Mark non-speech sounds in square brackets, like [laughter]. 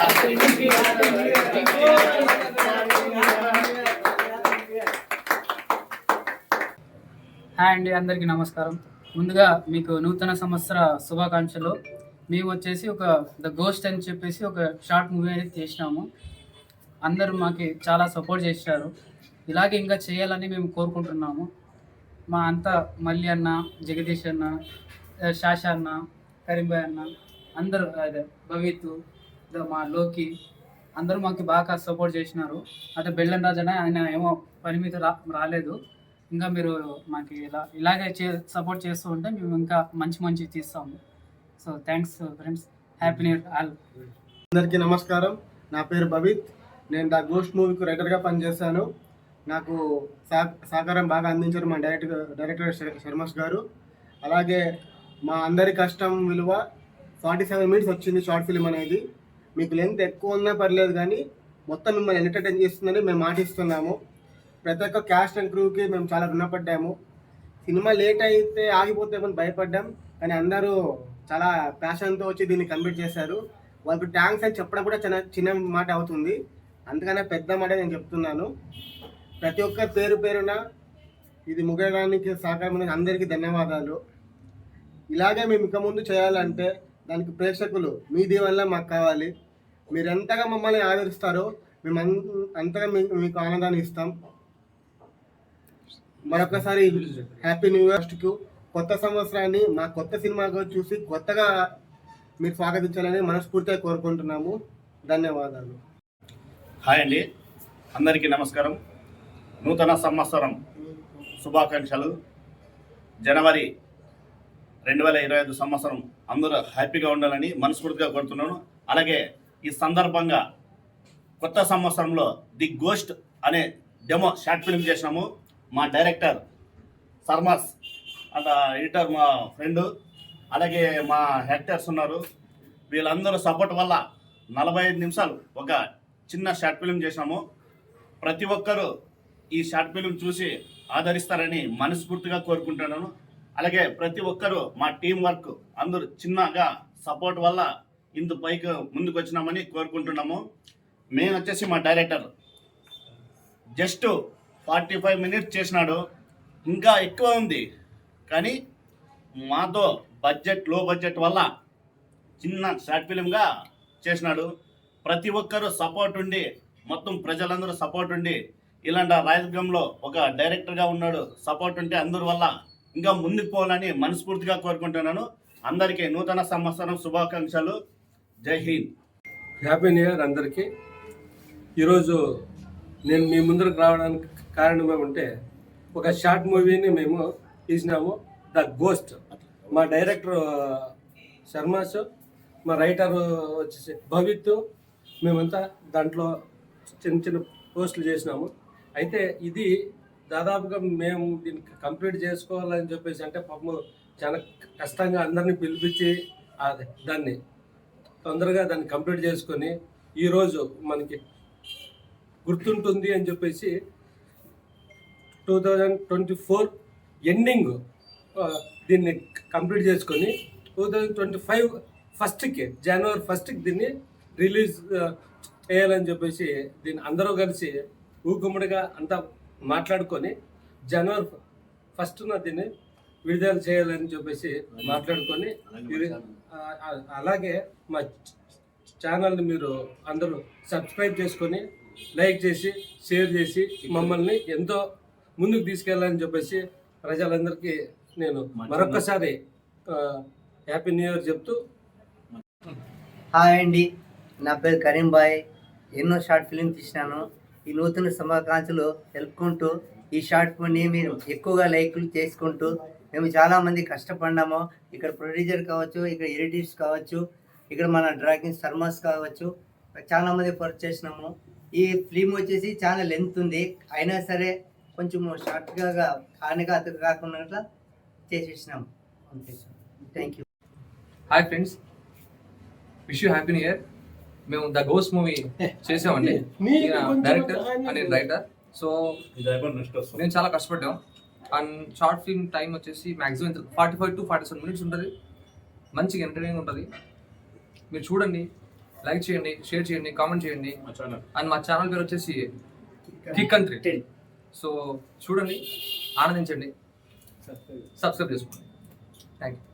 Hi అండి అందరికీ నమస్కారం. ముందుగా మీకు నూతన సంవత్సర శుభాకాంక్షలు. మేము వచ్చేసి ఒక ద గోస్ట్ అని చెప్పేసి ఒక షార్ట్ మూవీ అనేది చేసినాము అందరూ మాకు చాలా సపోర్ట్ చేశారు. ఇలాగే ఇంకా చేయాలని మేము కోరుకుంటున్నాము. మా అంతా మల్లి అన్న జగదీష్ అన్న శాష అన్న కరీంబాయ్ అన్న అందరూ అదే భవిత్ మా లోకి. అందరూ మాకు బాగా సపోర్ట్ చేసినారు. అంటే బెల్లం రాజు ఆయన ఏమో పని మీద రా రాలేదు. ఇంకా మీరు మాకు ఇలా ఇలాగే చే సపోర్ట్ చేస్తూ ఉంటే మేము ఇంకా మంచి మంచి తీస్తాము. So thanks friends happy new year all అందరికీ నమస్కారం. నా పేరు భవిత్. నేను ద గోస్ట్ మూవీకి రైటర్గా పనిచేశాను. నాకు సహ సహకారం బాగా అందించారు మా డైరెక్టర్ డైరెక్టర్ శర్మస్ గారు. అలాగే మా అందరి కష్టం విలువ ఫార్టీ సెవెన్ మినిట్స్ వచ్చింది షార్ట్ ఫిల్మ్ అనేది. మీకు లెంత్ ఎక్కువ ఉన్నా పర్లేదు కానీ మొత్తం మిమ్మల్ని ఎంటర్టైన్ చేస్తుందని మేము మాటిస్తున్నాము. ప్రతి ఒక్క క్యాస్ట్ అండ్ క్రూకి మేము చాలా రుణపడ్డాము. సినిమా లేట్ అయితే ఆగిపోతే మనం భయపడ్డాం. కానీ అందరూ చాలా ప్యాషన్తో వచ్చి దీన్ని కంప్లీట్ చేశారు. వాళ్ళకి థ్యాంక్స్ అని చెప్పడం కూడా చిన్న చిన్న మాట అవుతుంది. అందుకనే పెద్ద మాట నేను చెప్తున్నాను. ప్రతి ఒక్క పేరు పేరున ఇది ముగడానికి సహకారం అందరికీ ధన్యవాదాలు. ఇలాగే మేము ఇక ముందు చేయాలంటే దానికి ప్రేక్షకులు మీ వల్ల మాకు కావాలి. మీరు ఎంతగా మమ్మల్ని ఆదరిస్తారో మేము అంతగా మీకు మీకు ఆనందాన్ని ఇస్తాం. మరొకసారి హ్యాపీ న్యూ ఇయర్స్ట్కు కొత్త సంవత్సరాన్ని మా కొత్త సినిమాగా చూసి కొత్తగా మీరు స్వాగతించాలని మనస్ఫూర్తిగా కోరుకుంటున్నాము. ధన్యవాదాలు. హాయ్ అండి. అందరికీ నమస్కారం. నూతన సంవత్సరం శుభాకాంక్షలు. జనవరి రెండు వేల ఇరవై ఐదు సంవత్సరం అందరూ హ్యాపీగా ఉండాలని మనస్ఫూర్తిగా కోరుతున్నాను. అలాగే ఈ సందర్భంగా కొత్త సంవత్సరంలో ది గోస్ట్ అనే డెమో షార్ట్ ఫిల్మ్ చేసినాము. మా డైరెక్టర్ సర్మాస్ అండ్ ఎడిటర్ మా ఫ్రెండ్ అలాగే మా యాక్టర్స్ ఉన్నారు. వీళ్ళందరూ సపోర్ట్ వల్ల నలభై ఐదు నిమిషాలు ఒక చిన్న షార్ట్ ఫిల్మ్ చేసినాము. ప్రతి ఒక్కరూ ఈ షార్ట్ ఫిల్మ్ చూసి ఆదరిస్తారని మనస్ఫూర్తిగా కోరుకుంటున్నాను. అలాగే ప్రతి ఒక్కరూ మా టీం వర్క్ అందరూ చిన్నగా సపోర్ట్ వల్ల ఇందు పైకి ముందుకు వచ్చినామని కోరుకుంటున్నాము. మేము వచ్చేసి మా director just forty five minutes చేసినాడు. ఇంకా ఎక్కువ ఉంది. కానీ మాతో బడ్జెట్లో బడ్జెట్ వల్ల చిన్న షార్ట్ ఫిలింగా చేసినాడు. ప్రతి ఒక్కరూ సపోర్ట్ ఉండి మొత్తం ప్రజలందరూ సపోర్ట్ ఉండి ఇలాంటి రాజకీయంలో ఒక డైరెక్టర్గా ఉన్నాడు. సపోర్ట్ ఉంటే అందరి వల్ల ఇంకా ముందుకు పోవాలని మనస్ఫూర్తిగా కోరుకుంటున్నాను. అందరికీ నూతన సంవత్సరం శుభాకాంక్షలు. జై హింద్. హ్యాపీ న్యూ ఇయర్ అందరికీ. ఈరోజు నేను మీ ముందరకు రావడానికి కారణం ఏమంటే ఒక షార్ట్ మూవీని మేము తీసినాము. The ghost. మా డైరెక్టర్ శర్మాస్ మా రైటర్ వచ్చేసి భవిత్. మేమంతా దాంట్లో చిన్న చిన్న పోస్టులు చేసినాము. అయితే ఇది దాదాపుగా మేము దీన్ని కంప్లీట్ చేసుకోవాలని చెప్పేసి అంటే పాపం చాలా కష్టంగా అందరినీ పిలిపించి అది దాన్ని తొందరగా దాన్ని కంప్లీట్ చేసుకొని ఈరోజు మనకి గుర్తుంటుంది అని చెప్పేసి two thousand twenty four ending దీన్ని కంప్లీట్ చేసుకొని టూ థౌజండ్ ట్వంటీ ఫైవ్ ఫస్ట్కి జనవరి ఫస్ట్కి దీన్ని రిలీజ్ చేయాలని చెప్పేసి దీన్ని అందరూ కలిసి ఊకుమ్మడిగా అంతా మాట్లాడుకొని జనవరి ఫస్ట్న దీన్ని విడుదల చేయాలని చెప్పేసి మాట్లాడుకొని అలాగే మా ఛానల్ని మీరు అందరూ సబ్స్క్రైబ్ చేసుకొని లైక్ చేసి షేర్ చేసి మమ్మల్ని ఎంతో ముందుకు తీసుకెళ్ళాలని చెప్పేసి ప్రజలందరికీ నేను మరొక్కసారి హ్యాపీ న్యూ ఇయర్ చెప్తూ హాయ్ అండి. నా పేరు కరీం బాయ్ ఎన్నో షార్ట్ ఫిలిం తీసినాను. ఈ నూతన శుభాకాంక్షలు తెలుపుకుంటూ ఈ షార్ట్ ఫిల్మ్ని మీరు ఎక్కువగా లైక్లు చేసుకుంటూ మేము చాలామంది కష్టపడినాము ఇక్కడ ప్రొడ్యూసర్ కావచ్చు ఇక్కడ ఎడిటర్స్ కావచ్చు ఇక్కడ మన డ్రాకింగ్ శర్మాస్ కావచ్చు చాలామంది వర్క్ చేసినాము. ఈ ఫిలిం వచ్చేసి చాలా లెంత్ ఉంది. అయినా సరే కొంచెం షార్ట్గా కానిగా అతను కాకుండా చేసేసినాము. Sir thank you hi friends wish you happy new year మేము ద గోస్ట్ మూవీ చేసామండి. [laughs] డైరెక్టర్ అండ్ రైటర్ సో మేము చాలా కష్టపడ్డాం. అండ్ షార్ట్ ఫిల్మ్ టైం వచ్చేసి maximum forty five to forty seven minutes ఉంటుంది. మంచిగా ఎంటర్టైనింగ్ ఉంటుంది. మీరు చూడండి లైక్ చేయండి షేర్ చేయండి కామెంట్ చేయండి. అండ్ మా ఛానల్ పేరు వచ్చేసి కిక్ కంట్రీ సో చూడండి ఆనందించండి. సబ్స్క్రైబ్ చేసుకోండి. Thank you